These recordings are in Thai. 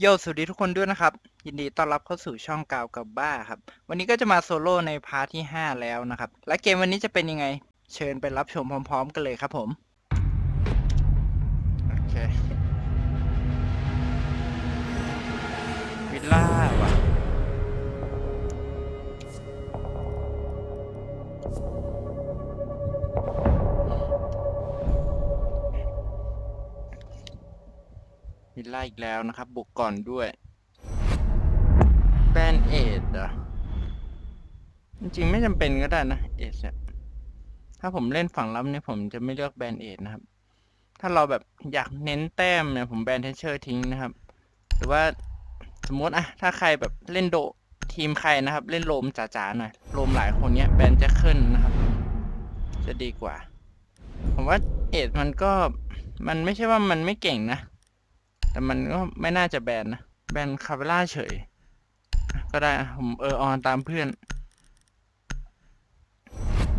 โยสวัสดีทุกคนด้วยนะครับ ยินดีต้อนรับเข้าสู่ช่องกาวกับบ้าครับ วันนี้ก็จะมาโซโล่ในพาร์ทที่ 5 แล้วนะครับ และเกมวันนี้จะเป็นยังไง เชิญไปรับชมพร้อม ๆ กันเลยครับผม โอเค วิลล่าอีกแล้วนะครับ บุกก่อนด้วยแบนเอ็ดจริงๆไม่จำเป็นก็ได้นะเอดนะถ้าผมเล่นฝั่งรับเนี่ยผมจะไม่เลือกแบนเอ็ดนะครับ ถ้าเราแบบอยากเน้นแต้มเนี่ยผมแบนเทเชอร์ทิ้งนะครับ หรือว่าสมมติอะถ้าใครแบบเล่นโดทีมใครนะครับ เล่นโลมจ๋าๆหน่อยโลมหลายคนเนี้ยแบนจะขึ้นนะครับ จะดีกว่า ผมว่าเอ็ดมันก็มันไม่ใช่ว่ามันไม่เก่งนะ แต่มันก็ไม่น่าจะแบนนะ แบนคาเวล่าเฉย ก็ได้ผมเออออนตามเพื่อน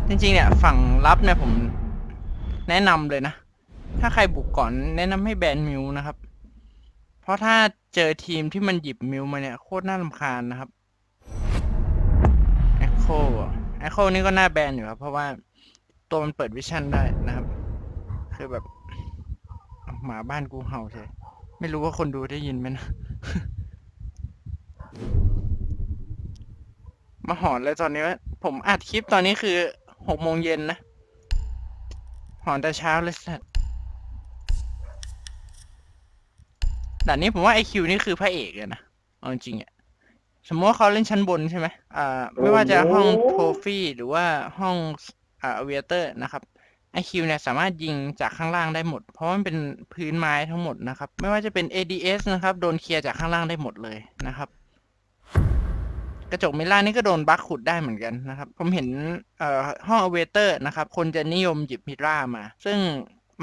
จริงๆเนี่ย ฝั่งรับเนี่ยผมแนะนำเลยนะ ถ้าใครบุกก่อนแนะนำให้แบนมิวนะครับ เพราะถ้าเจอทีมที่มันหยิบมิวมาเนี่ย โคตรน่ารำคาญนะครับแอคโคแอคโคนี่ก็น่าแบนอยู่ครับ เพราะว่าตัวมันเปิดวิชั่นได้นะครับ คือแบบ หมาบ้านกูเห่าเฉย ไม่รู้ว่าคนดูได้ยินไหมนะ มาหอนเลยตอนนี้ว่าผมอัดคลิปตอนนี้คือหกโมงเย็นนะ หอนแต่เช้าเลยสัตว์ด่านนี้ผมว่าไอคิวนี่คือพระเอกเลยนะเอาจริงๆอะสมมติว่าเขาเล่นชั้นบนใช่ไหมอ่า ไม่ว่าจะห้องโทฟี่หรือว่าห้องอ่าเวเตอร์นะครับ IQ เนี่ยสามารถยิงจากข้างล่างได้หมด เพราะมันเป็นพื้นไม้ทั้งหมดนะครับ ไม่ว่าจะเป็น ADS นะครับ โดนเคลียร์จากข้างล่างได้หมดเลยนะครับ กระจกมิลล่านี่ก็โดนบัคขุดได้เหมือนกันนะครับ ผมเห็นห้องอเวเตอร์นะครับ คนจะนิยมหยิบมิลล่ามา ซึ่ง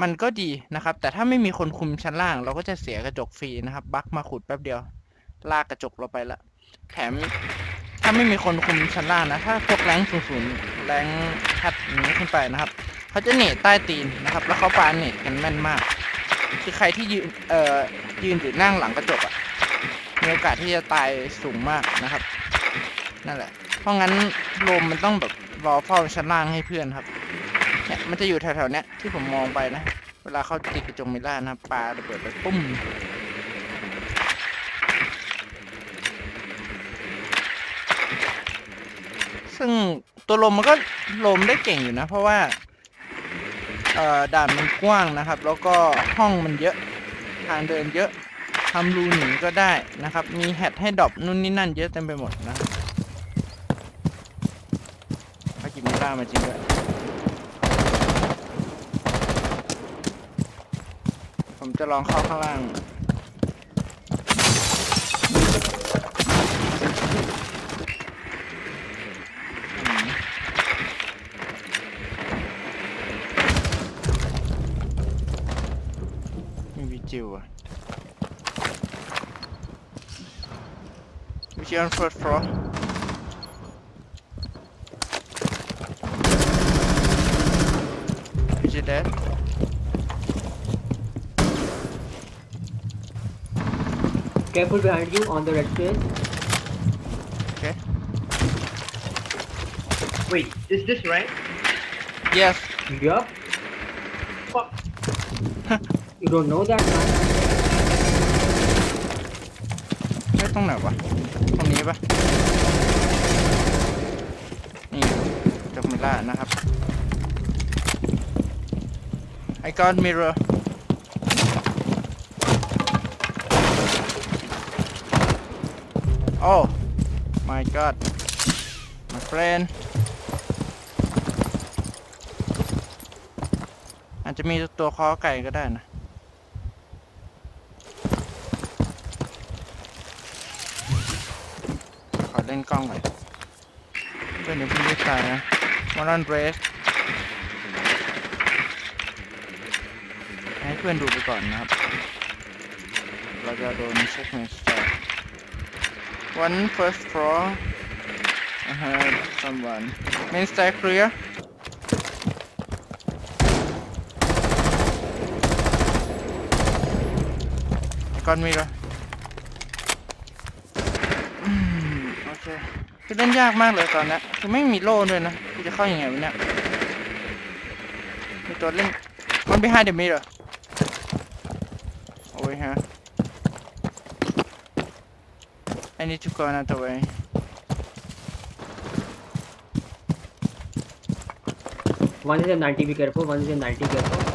มันก็ดีนะครับ แต่ถ้าไม่มีคนคุมชั้นล่าง เราก็จะเสียกระจกฟรีนะครับ บัคมาขุดแป๊บเดียว ลากกระจกเราไปละแถมถ้าไม่มีคนคุมชั้นล่างนะ ถ้าพวกแรงสูงๆแรงทัดอย่างนี้ขึ้นไปนะครับ เขาจะเนตใต้ตีนนะครับ แล้วเขาปาเนตกันแม่นมาก คือใครที่ยืนเอ่อยืนหรือนั่งหลังกระจกอะมีโอกาสที่จะตายสูงมากนะครับ นั่นแหละ เพราะงั้นลมมันต้องแบบรอเฝ้าชั้นล่างให้เพื่อนครับเนี่ยมันจะอยู่แถวๆเนี้ยที่ผมมองไปนะ เวลาเขาติดกระจกมิลล่านะครับปาระเบิดไปปุ้มซึ่งตัวลมมันก็ลมได้เก่งอยู่นะ เพราะว่า เอ่อด่านมันกว้างนะครับ แล้วก็ห้องมันเยอะทางเดินเยอะทำรูหนีก็ได้นะครับ มีแฮตให้ดรอปนู่นนี่นั่นเยอะเต็มไปหมดนะครับเขากินมิล่ามาจริงด้วยผมจะลองเข้าข้างล่าง here on first floor. Is he dead? Careful behind you on the red trail. Okay. Wait, is this right? Yes. Yup. Fuck. you don't know that man. ไม่ตรงไหนวะตรงนี้ปะนี่จกมิล่านะครับ I got mirror Oh my god my friend อาจจะมีตัวคอไก่ก็ได้นะ ขอเล่นกล้องหน่อยเพื่นเดี๋ยวเพิ่งรีบตายนะวันรันเบรสให้เพื่อนดูไปก่อนนะครับ เราจะโดนเช็คเมสเตอร์ one first floor I heard someone main stair clear I got mirror เคือเล่นยากมากเลยตอนนี้คือไม่มีโล่ด้วยนะคือจะเข้ายัางไงวะเนี่ยมีตัวเล่นมันไปห้าเดมีเหรอโอ้ยฮะ I need to go another way One is a 90 be careful one is a 90 careful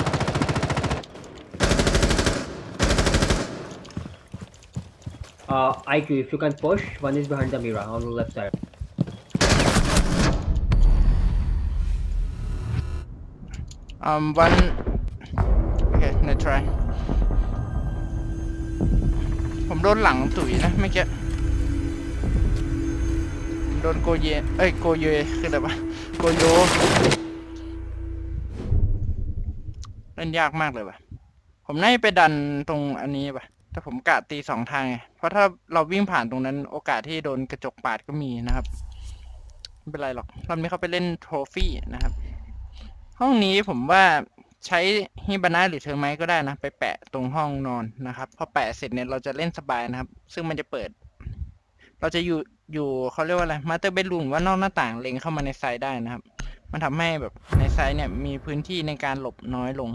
Uh, IQ, if you can push, one is behind the mirror on the left side. um one okay let's try ผมโดนหลังตุ๋ยนะเมื่อกี้ผมโดนโกเย เอ้ยโกเยคืออะไรวะโกโยเล่นยากมากเลยว่ะ ผมน่าจะไปดันตรงอันนี้ป่ะ แต่ผมกะตีสองทางไง เพราะถ้าเราวิ่งผ่านตรงนั้น โอกาสที่โดนกระจกปาดก็มีนะครับ ไม่เป็นไรหรอกรอบนี้เขาไปเล่นโทรฟี่นะครับ ห้องนี้ผมว่าใช้ฮิบานะหรือเทอร์ไมก็ได้นะ ไปแปะตรงห้องนอนนะครับ พอแปะเสร็จเนี่ยเราจะเล่นสบายนะครับ ซึ่งมันจะเปิด เราจะอยู่อยู่เขาเรียกว่าอะไรมาสเตอร์เบดรูมว่านอกหน้าต่างเล็งเข้ามาในไซด์ได้นะครับ มันทำให้แบบในไซด์เนี่ยมีพื้นที่ในการหลบน้อยลง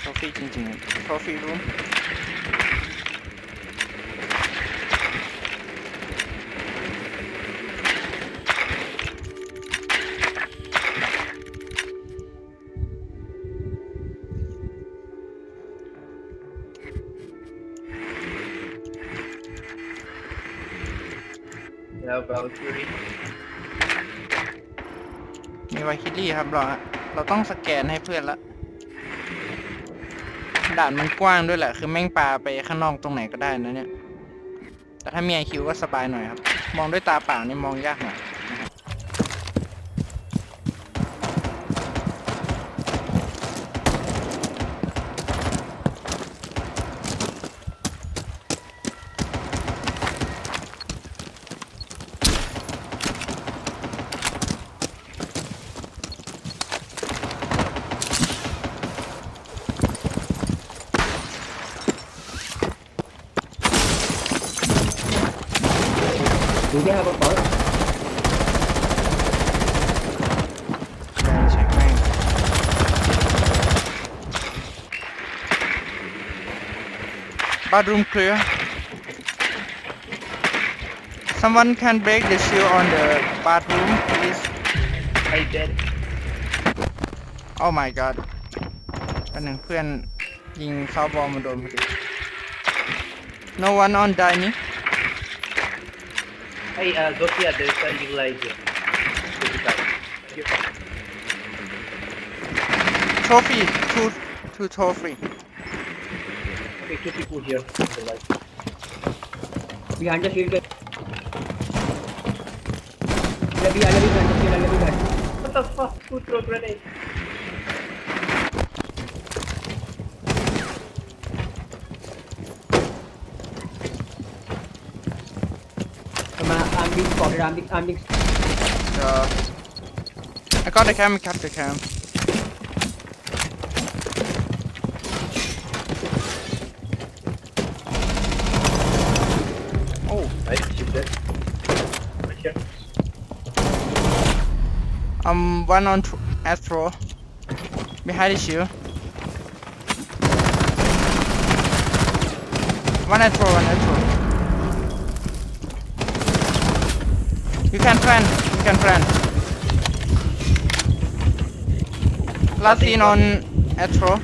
โทร ฟี่จริงๆโทรฟี่รูม Yeah, Valkyrie. มีไวคิลี่ครับเราเราต้องสแกนให้เพื่อนละ ด่านมันกว้างด้วยแหละ คือแม่งปลาไปข้างนอกตรงไหนก็ได้นะเนี่ย แต่ถ้ามีไอคิวก็สบายหน่อยครับ มองด้วยตาเปล่านี่มองยากหน่อย Bathroom clear Someone can break the shield on the bathroom please I did. Oh my god อันหนึ่งเพื่อนยิงซอฟต์บอลมาโดนพอดี No one on dining Hey, uh, Gokia, there's a equalizer. Thank you. Trophy two two trophy Okay, people here. on the light. Behind the shield. Levy, Levy, behind the shield, Levy, behind. What the fuck? Who threw a grenade? I'm, uh, being spotted. I'm being, I'm being. Uh, I got the cam, I got the cam. Oh, Right, shoot that. Right here. Um, one on tr- Astro. Behind shield. One Astro, one Astro. You can plan, you can plan. Last scene on Astro.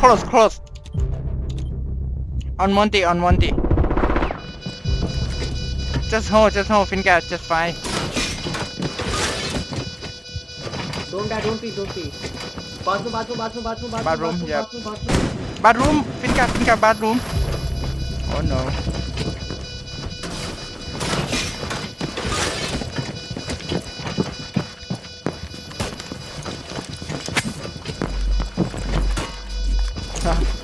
Close, close. On Monty, on Monty. Just hold, just hold, finger, just fine. Don't die, don't pee, don't pee. Bathroom, bathroom, bathroom, bathroom, bathroom, Bathroom, yeah. bathroom, bathroom. Bathroom, finger, finger, bathroom. Oh no. Ah.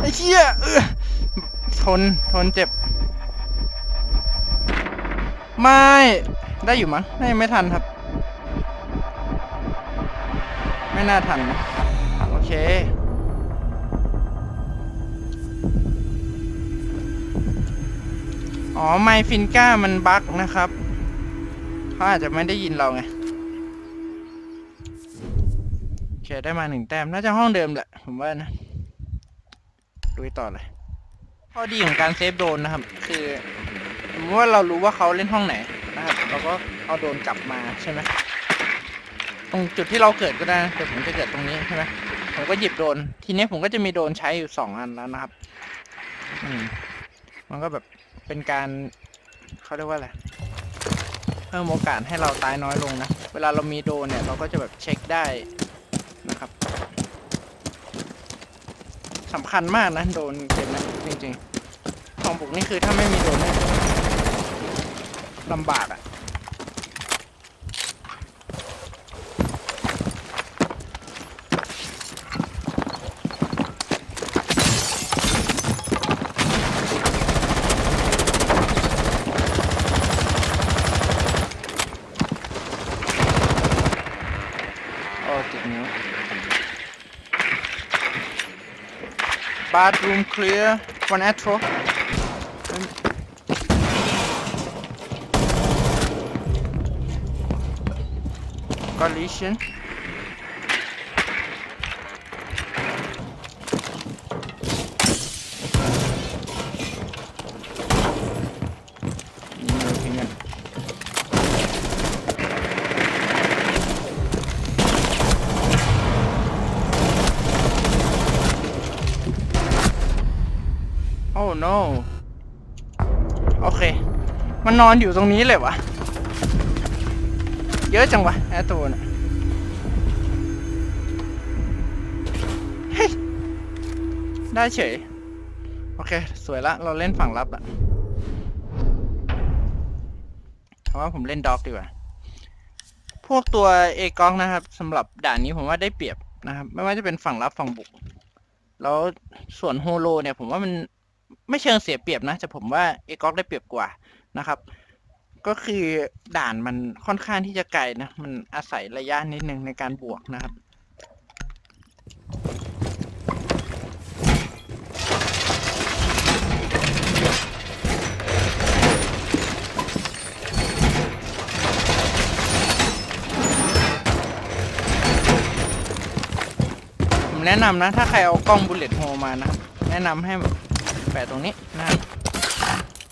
ไอ้เหี้ยเออทนทนเจ็บ ไม่ได้อยู่มั้งน่ไม่ทันครับ ไม่น่าทันนะโอเคอ๋อไมฟินก้ามันบั๊กนะครับเขาอาจจะไม่ได้ยินเราไงโอเคได้มาหนึ่งแต้มน่าจะห้องเดิมแหละผมว่านะดูต่อเลยข้อดีของการเซฟโดนนะครับ คือ มมติว่าเรารู้ว่าเขาเล่นห้องไหนนะครับเราก็เอาโดนกลับมาใช่ไหมตรงจุดที่เราเกิดก็ได้แต่ผมจะเกิดตรงนี้ใช่ไหมผมก็หยิบโดน ทีนี้ผมก็จะมีโดนใช้อยู่สองอันแล้วนะครับอืมมันก็แบบเป็นการเขาเรียกว่าอะไรเพิ่มโอกาสให้เราตายน้อยลงนะ เวลาเรามีโดนเนี่ยเราก็จะแบบเช็คได้นะครับสำคัญมากนะโดนเกมนี้จริงๆของบุกนี่คือถ้าไม่มีโดนเนี่ย ลำบากอะ่ะโอ้ติดนิ้ว bathroom clear one atro collision ยิงเลยทิ้งกันโอ้ no โอเค มันนอนอยู่ตรงนี้เลยวะ เยอะจังวะแอตตัวน่ะเฮ้ยได้เฉย โอเค สวยละ เราเล่นฝั่งรับละเพราะว่าผมเล่นด็อกดีกว่า พวกตัวเอกองนะครับสำหรับด่านนี้ผมว่าได้เปรียบนะครับ ไม่ว่าจะเป็นฝั่งรับฝั่งบุก แล้วส่วนโฮโลเนี่ย ผมว่ามันไม่เชิงเสียเปรียบนะแต่ผมว่าเอกอกได้เปรียบกว่านะครับ ก็คือด่านมันค่อนข้างที่จะไกลนะ มันอาศัยระยะนิดนึงในการบวกนะครับ ผมแนะนำนะ ถ้าใครเอากล้องบุลเลตโฮมานะ แนะนำให้แบบแปะตรงนี้นะครับ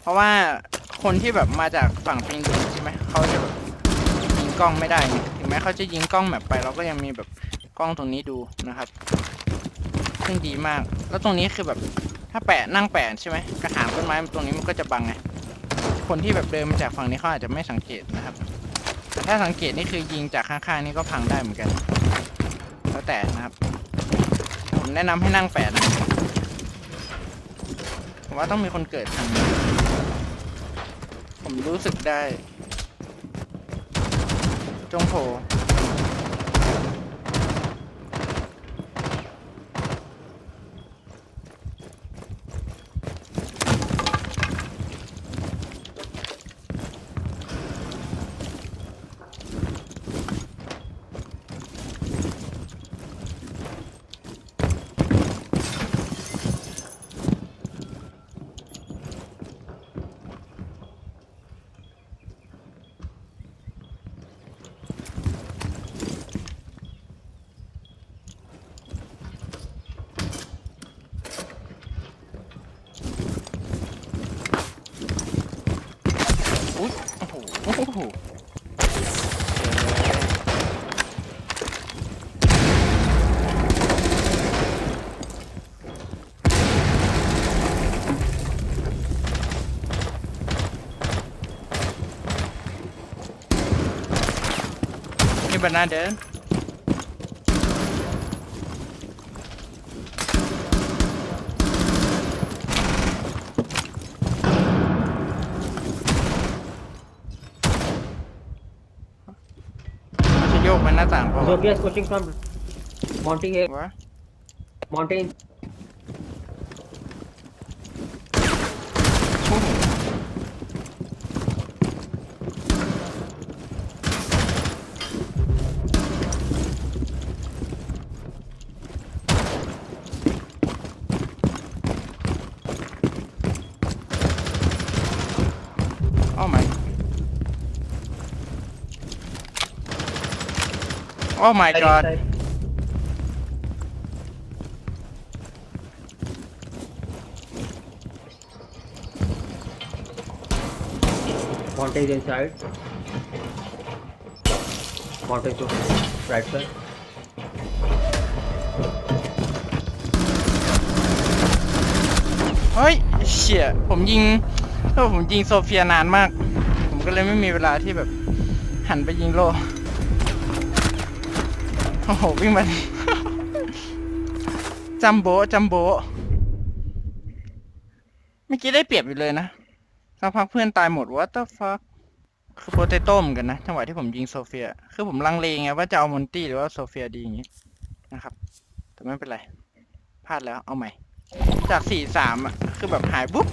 เพราะว่า คนที่แบบมาจากฝั่งปิงดูใช่ไหมเขาจะแบบยิงกล้องไม่ได้ไงถึงแม้เขาจะยิงกล้องแบบไปเราก็ยังมีแบบกล้องตรงนี้ดูนะครับซึ่งดีมาก แล้วตรงนี้คือแบบถ้าแปะนั่งแปะใช่ไหมกระถางต้นไม้ตรงนี้มันก็จะบังไงคนที่แบบเดินมาจากฝั่งนี้เขาอาจจะไม่สังเกตนะครับแต่ถ้าสังเกตนี่คือยิงจากข้างๆนี่ก็พังได้เหมือนกัน แล้วแต่นะครับ ผมแนะนำให้นั่งแปดนะผมว่าต้องมีคนเกิดทางนี้ ผมรู้สึกได้ จงโผยโอ้โหโอ้โหนี่บานาเดิน จะโยกไปหน้าต่าง เปล่าวะ Zobia is pushing from Monty here. วะ Mountain. โอ้โห Oh my Side god inside. Montage inside. Montage to right side. เฮ้ยเชี่ยผมยิงเออผมยิงโซเฟียนานมาก ผมก็เลยไม่มีเวลาที่แบบหันไปยิงโลโอ้โหวิ่งมาจัมโบจัมโบเมื่อกี้ได้เปรียบอยู่เลยนะสักพักเพื่อนตายหมด what the fuck คือโปเตโต้เหมือนกันนะจังหวะที่ผมยิงโซเฟีย คือผมลังเลไงว่าจะเอามอนตี้หรือว่าโซเฟียดีอย่างงี้นะครับ แต่ไม่เป็นไรพลาดแล้วเอาใหม่ จากสี่สามอะคือแบบหายปุ๊บ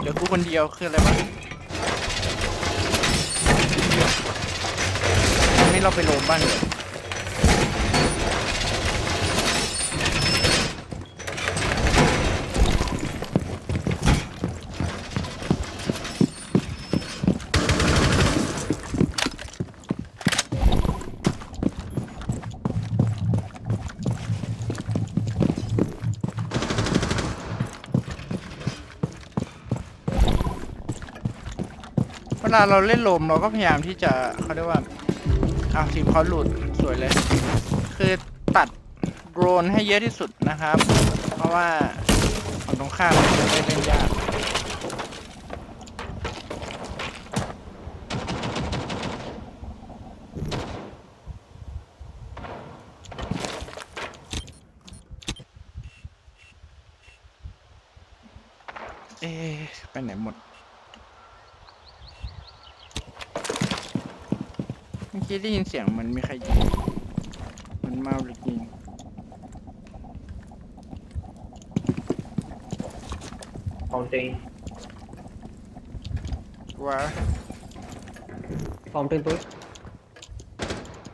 เหลือกูคนเดียวคืออะไรวะอันนี้เราไปโลมบ้านเลย เวลาเราเล่นลมเราก็พยายามที่จะเขาเรียกว่าอ้าวทีมเขาหลุดสวยเลย คือตัดโดรนให้เยอะที่สุดนะครับ เพราะว่าฝั่งตรงข้ามันจะได้เล่นยากเอ๊ไปไหนหมด เมื่อกี้ได้ยินเสียงเหมันมีใครยิง เหมันเมาหรือยิง Fountain. ว้า Fountain push.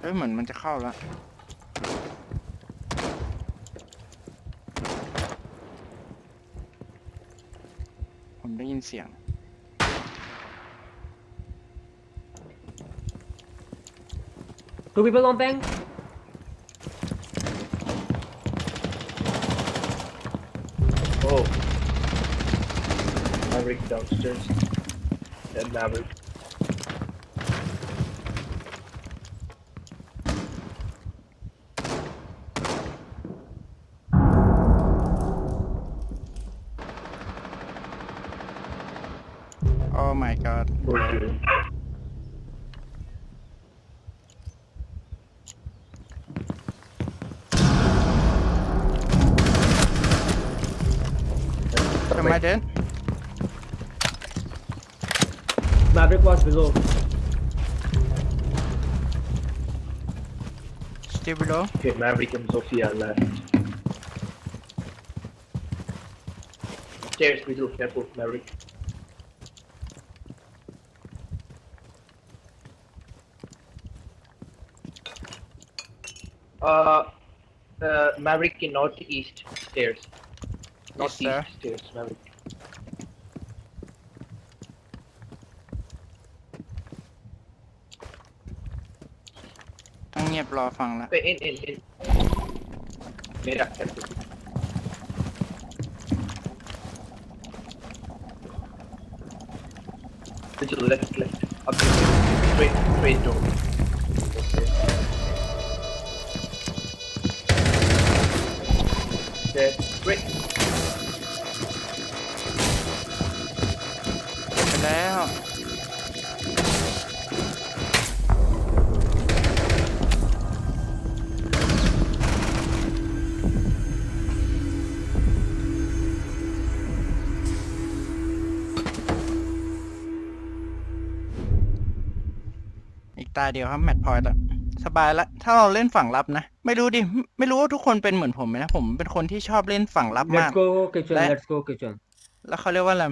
เอ้ยเหมือนมันจะเข้าแล้ว ผมได้ยินเสียง Two people on bank. dumpsters and never. Oh my god. We're. Maverick below. still below Okay, Maverick and Sophia left. Stairs, middle, careful, Maverick. Uh, uh, Maverick in northeast stairs. Yes. Northeast stairs, Maverick. ต้องเงียบรอฟังละ Wait, in, in, in. Mera, careful. Little left, left. Up, straight, straight door. Okay. There, straight. ไปาเดียวครับแมตช์พอยต์ละสบายละถ้าเราเล่นฝั่งรับนะ ไม่รู้ดิ ไม่รู้ว่าทุกคนเป็นเหมือนผมไหมนะผมเป็นคนที่ชอบเล่นฝั่งรับมาก Let's go kitchen. Let- Let's go kitchen. แล้วเขาเรียกว่าอะไร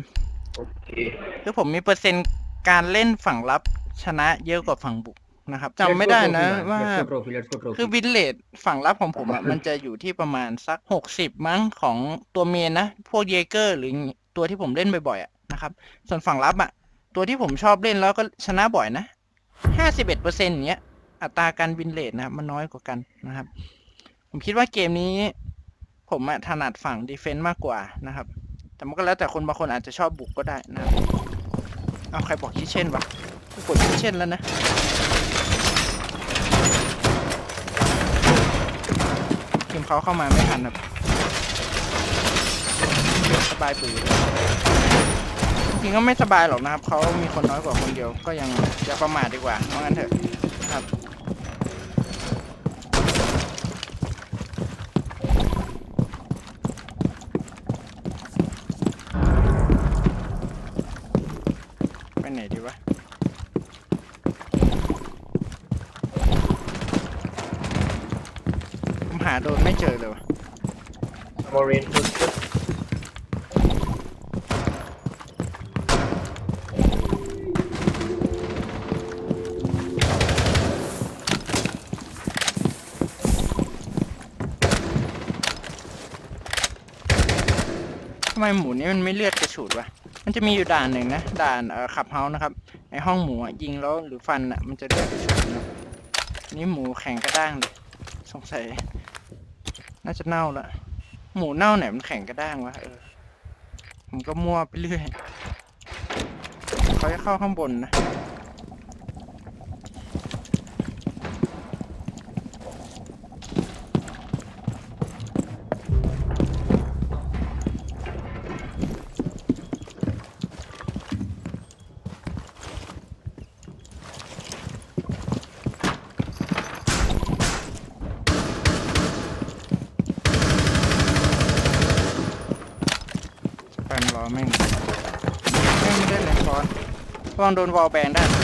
Okay. คือผมมีเปอร์เซ็นต์การเล่นฝั่งรับชนะเยอะกว่าฝั่งบุกนะครับ Let's จำ go ไม่ได้ trophy, นะ man. ว่า Let's go trophy. Let's go trophy. คือวินเลดฝั่งรับของผมอะมันจะอยู่ที่ประมาณสักหกสิบมั้งของตัวเมนนะ พวกเยเกอร์หรือตัวที่ผมเล่นบ่อยๆอะนะครับ ส่วนฝั่งรับอะ ตัวที่ผมชอบเล่นแล้วก็ชนะบ่อยนะ ห้าสิบเอ็ดเปอร์เซ็นต์เนี้ย อัตราการวินเลทนะครับ มันน้อยกว่ากันนะครับ ผมคิดว่าเกมนี้ ผมอะถนัดฝั่งดีเฟนต์มากกว่านะครับ แต่มันก็แล้วแต่คนบางคนอาจจะชอบบุกก็ได้นะครับ เอาใครบอกคิเช่นวะกูกดคิเช่นแล้วนะทีมเขาเข้ามาไม่ทันครับสบายปืน จริงก็ไม่สบายหรอกนะครับเขามีคนน้อยกว่าคนเดียวก็ยังจะประมาทดีกว่าเพราะงั้นเถอะครับไปไหนดีวะผมหาโดนไม่เจอเลยวะ More reinforcements. ำไมหมูนี่มันไม่เลือดกระฉูดวะ มันจะมีอยู่ด่านหนึ่งนะ ด่านเอ่อขับเฮาส์นะครับ ในห้องหมูอะยิงแล้วหรือฟันอะมันจะเลือดกระฉูดนะนี่หมูแข็งกระด้างเลยสงสัย น่าจะเน่าละ หมูเน่าไหนมันแข็งกระด้างวะเออผมก็มั่วไปเรื่อยเขาจะเข้าข้างบนนะ แปมรอแม่งแม่งไม่ได้เลยฟอน ระวังโดนวอลแบนได้นะ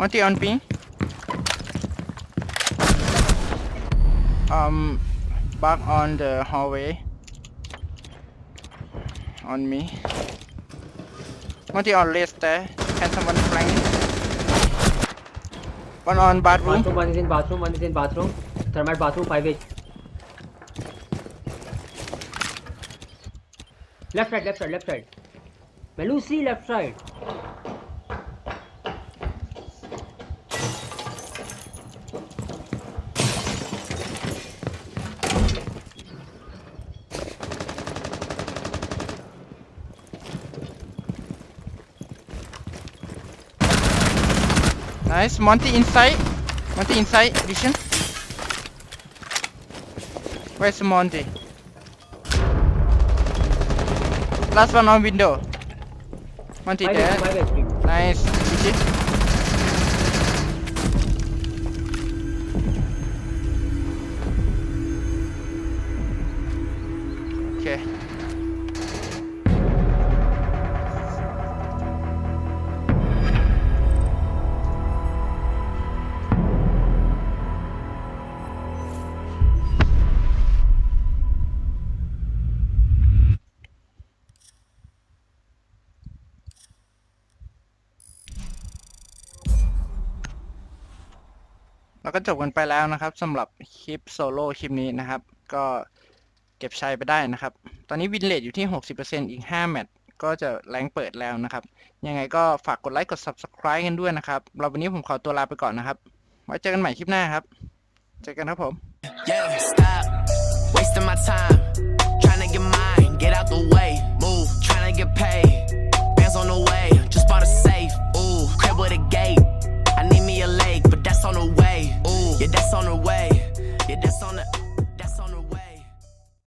Mati on B? Um, back on the hallway. On me. Mati on left there. Can someone flank? One on bathroom. bathroom. One is in bathroom, one is in bathroom. Thermite bathroom, 5 8. Left side, left side, left side. Melusi, left side. Nice. Monty inside. Monty inside. Vision. Where's Monty? Last one on window. Monty there. H, 5 HP. Nice. ราก็จบกันไปแล้วนะครับสำหรับคลิปโซโล่คลิปนี้นะครับ ก็เก็บใช้ไปได้นะครับ ตอนนี้วินเลดอยู่ที่ 60%อีก 5 แมตช์ก็จะแรงเปิดแล้วนะครับ ยังไงก็ฝากกดไลค์กด Subscribe กันด้วยนะครับเราวันนี้ผมขอตัวลาไปก่อนนะครับ ไว้เจอกันใหม่คลิปหน้าครับ เจอกันครับผม Yeah, stop wasting my time. Trying to get mine, get out the way. Move, trying to get paid. Bands on the way, just bought a safe. Ooh, crib with a gate. I need me a lake. that's on the way. Ooh, yeah, that's on the way. Yeah, that's on the.